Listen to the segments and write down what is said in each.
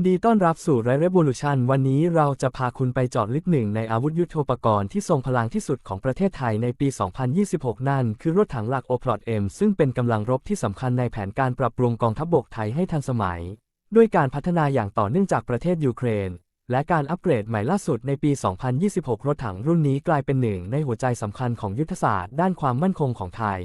นดีต้อนรับสู่ไรเร v o l u t i o n วันนี้เราจะพาคุณไปเจอดลึกหนึ่งในอาวุธยุทโธปกรณ์ที่ทรงพลังที่สุดของประเทศไทยในปี 2026 นั่นคือรถถังหลักโอพลอตเอ็มซึ่งเป็นกำลังรบที่สำคัญในแผนการปรับปรุงกองทัพบบกไทยให้ทันสมัย ด้วยการพัฒนาอย่างต่อเนื่องจากประเทศยูเครน และการอัปเกรดใหม่ล่าสุดในปี 2026 รถถังรุ่นนี้กลายเป็นหนึ่งในหัวใจสำคัญของยุทธศาสตร์ด้านความมั่นคงของไทย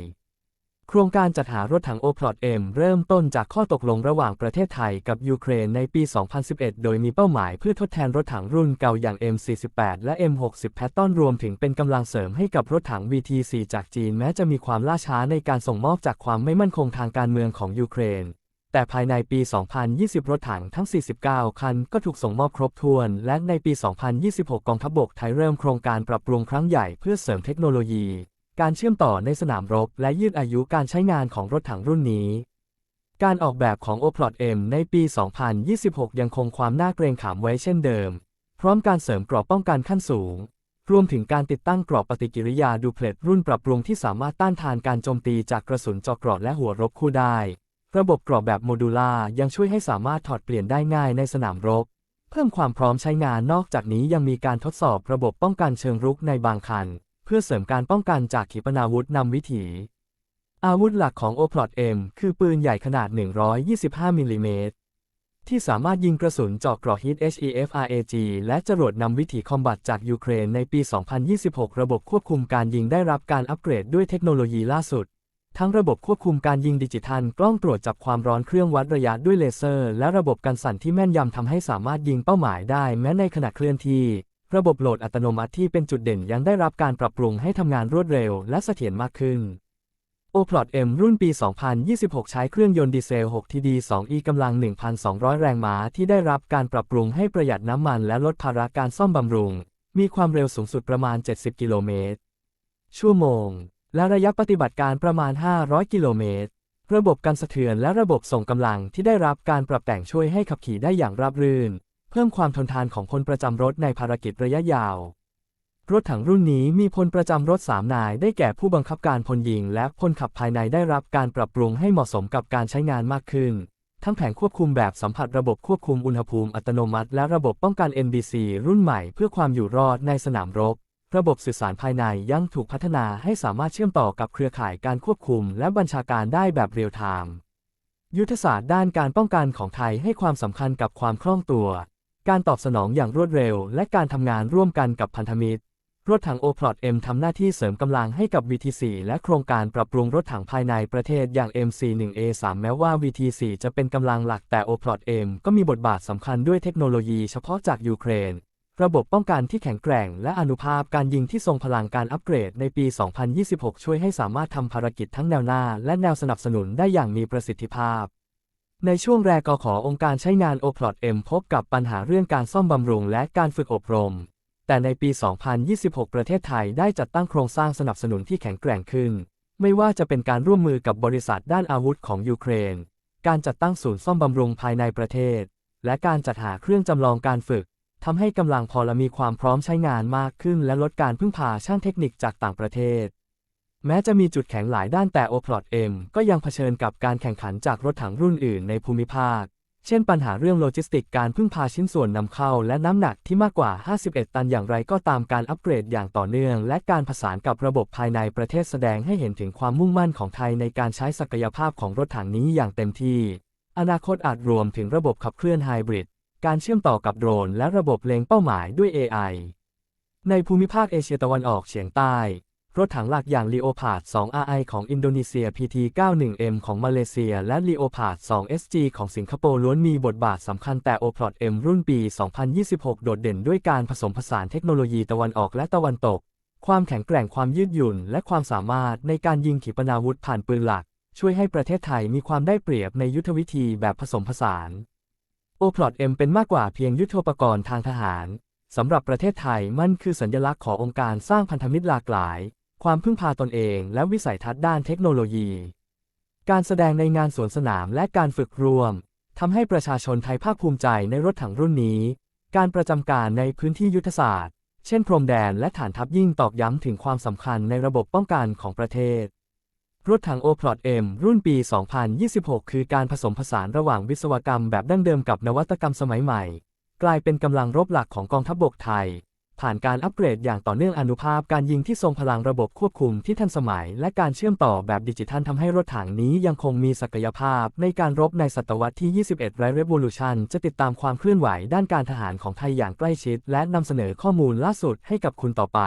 โครงการจัดหารถถังโอพลอตเอ็มเริ่มต้นจากข้อตกลงระหว่างประเทศไทยกับยูเครนในปี 2011 โดยมีเป้าหมายเพื่อทดแทนรถถังรุ่นเก่าอย่าง M48 และ M60 แพตตอนรวมถึงเป็นกำลังเสริมให้กับรถถัง VT4 จากจีนแม้จะมีความล่าช้าในการส่งมอบจากความไม่มั่นคงทางการเมืองของยูเครน แต่ภายในปี 2020 รถถังทั้ง 49 คันก็ถูกส่งมอบครบถ้วน และในปี 2026 กองทัพบบกไทยเริ่มโครงการปรับปรุงครั้งใหญ่เพื่อเสริมเทคโนโลยี การเชื่อมต่อในสนามรบและยืดอายุการใช้งานของรถถังรุ่นนี้ การออกแบบของ o p l o t M ในปี 2026 ยังคงความน่าเกรงขามไว้เช่นเดิม พร้อมการเสริมกรอบป้องกันขั้นสูง รวมถึงการติดตั้งกรอบปฏิกิริยาดูเพลตรุ่นปรับปรุงที่สามารถต้านทานการโจมตีจากกระสุนเจอกรอดและหัวรบคู่ได้ ระบบกรอบแบบโมดูล่ายังช่วยให้สามารถถอดเปลี่ยนได้ง่ายในสนามรบ เพิ่มความพร้อมใช้งานนอกจากนี้ยังมีการทดสอบระบบป้องกันเชิงรุกในบางคัน เพื่อเสริมการป้องกันจากขีปนาวุธนำวิถี อาวุธหลักของ o p l o t M คือปืนใหญ่ขนาด 125มิลลิเมตรที่สามารถยิงกระสุนเจาะกรอฮิต HEFRAG และจรวดนำวิถีคอมบัตจากยูเครนในปี 2026 ระบบควบคุมการยิงได้รับการอัปเกรดด้วยเทคโนโลยีล่าสุด ทั้งระบบควบคุมการยิงดิจิทัล กล้องตรวจจับความร้อนเครื่องวัดระยะด้วยเลเซอร์ และระบบกันสั่นที่แม่นยำทำให้สามารถยิงเป้าหมายได้แม้ในขณะเคลื่อนที่ ระบบโหลดอัตโนมัติที่เป็นจุดเด่นยังได้รับการปรับปรุงให้ทำงานรวดเร็วและเสถียรมากขึ้น o p l o t M รุ่นปี 2026 ใช้เครื่องยนต์ดีเซล 6TD2E กำลัง 1,200 แรงม้าที่ได้รับการปรับปรุงให้ประหยัดน้ำมันและลดภาระการซ่อมบำรุง มีความเร็วสูงสุดประมาณ 70 กิโลเมตร ชั่วโมง และระยะปฏิบัติการประมาณ 500 กิโลเมตร ระบบกันสะเทือนและระบบส่งกำลังที่ได้รับการปรับแต่งช่วยให้ขับขี่ได้อย่างราบรื่น พิ่มความทนทานของพลประจำรถในภารกิจระยะยาว รถถังรุ่นนี้มีพลประจำรถ3นายได้แก่ผู้บังคับการพลยิง และพลขับภายในได้รับการปรับปรุงให้เหมาะสมกับการใช้งานมากขึ้น ทั้งแผงควบคุมแบบสัมผัสระบบควบคุมอุณหภูมิอัตโนมัติ และระบบป้องกัน NBC รุ่นใหม่เพื่อความอยู่รอดในสนามรบ ระบบสื่อสารภายในยังถูกพัฒนาให้สามารถเชื่อมต่อกับเครือข่ายการควบคุม และบัญชาการได้แบบเรียลไทม์ยุทธศาสตร์ด้านการป้องกันของไทยให้ความสำคัญกับความคล่องตัว การตอบสนองอย่างรวดเร็ว และการทำงานร่วมกันกับพันธมิตร รถถัง o p l o t M ทำหน้าที่เสริมกำลังให้กับ VT4 และโครงการปรับปรุงรถถังภายในประเทศอย่าง MC1A3 แม้ว่า VT4 จะเป็นกำลังหลักแต่ o p l o t M ก็มีบทบาทสำคัญด้วยเทคโนโลยีเฉพาะจากยูเครน ระบบป้องกันที่แข็งแกร่ง และอนุภาพการยิงที่ทรงพลังการอัปเกรดในปี 2026 ช่วยให้สามารถทำภารกิจทั้งแนวหน้า และแนวสนับสนุนได้อย่างมีประสิทธิภาพ ในช่วงแรกกขอองค์การใช้งาน o p l o t M พบกับปัญหาเรื่องการซ่อมบำรุงและการฝึกอบรม แต่ในปี 2026 ประเทศไทยได้จัดตั้งโครงสร้างสนับสนุนที่แข็งแกร่งขึ้น ไม่ว่าจะเป็นการร่วมมือกับบริษัทด้านอาวุธของยูเครน การจัดตั้งศูนย์ซ่อมบำรุงภายในประเทศ และการจัดหาเครื่องจำลองการฝึกทำให้กำลังพอและมีความพร้อมใช้งานมากขึ้น และลดการพึ่งพาช่างเทคนิคจากต่างประเทศ แม้จะมีจุดแข็งหลายด้านแต่ o p l o t M ก็ยังเผชิญกับการแข่งขันจากรถถังรุ่นอื่นในภูมิภาค เช่นปัญหาเรื่องโลจิสติกการพึ่งพาชิ้นส่วนนำเข้าและน้ำหนักที่มากกว่า 51 ตันอย่างไรก็ตามการอัปเกรดอย่างต่อเนื่อง และการผสานกับระบบภายในประเทศแสดงให้เห็นถึงความมุ่งมั่นของไทยในการใช้ศักยภาพของรถถังนี้อย่างเต็มที่ อนาคตอาจรวมถึงระบบขับเคลื่อนไฮบริดการเชื่อมต่อกับโดรน และระบบเล็งเป้าหมายด้วย AI ในภูมิภาคเอเชียตะวันออกเฉียงใต้ รถถังหลักอย่าง Leopard 2 RI ของอินโดนีเซีย PT 91M ของมาเลเซีย และ Leopard 2 SG ของสิงคโปร์ล้วนมีบทบาทสำคัญแต่ o p l o t M รุ่นปี 2026 โดดเด่นด้วยการผสมผสานเทคโนโลยีตะวันออกและตะวันตก ความแข็งแกร่งความยืดหยุ่น และความสามารถในการยิงขีปนาวุธผ่านปืนหลัก ช่วยให้ประเทศไทยมีความได้เปรียบในยุทธวิธีแบบผสมผสาน o p l o t M เป็นมากกว่าเพียงยุทธปกรณ์ทางทหารสำหรับประเทศไทยมันคือสัญลักษณ์ขององค์การสร้างพันธมิตรหลากหลาย ความพึ่งพาตนเองและวิสัยทัศน์ด้านเทคโนโลยี การแสดงในงานสวนสนามและการฝึกรวมทำให้ประชาชนไทยภาคภูมิใจในรถถังรุ่นนี้ การประจำการในพื้นที่ยุทธศาสตร์ เช่นพรมแดนและฐานทัพยิ่งตอกย้ำถึงความสำคัญในระบบป้องกันของประเทศ รถถัง o p l o t M รุ่นปี 2026 คือการผสมผสานระหว่างวิศวกรรมแบบดั้งเดิมกับนวัตกรรมสมัยใหม่ กลายเป็นกำลังรบหลักของกองทัพบบกไทย ผ่านการอัปเกรดอย่างต่อเนื่องอนุภาพการยิงที่ทรงพลังระบบควบคุมที่ทันสมัย และการเชื่อมต่อแบบดิจิทัลทำให้รถถังนี้ยังคงมีศักยภาพ ในการรบในศตวรรษที่ 21 ไรเรว o ลูชันจะติดตามความเคลื่อนไหวด้านการทหารของไทยอย่างใกล้ชิด และนำเสนอข้อมูลล่าสุดให้กับคุณต่อไป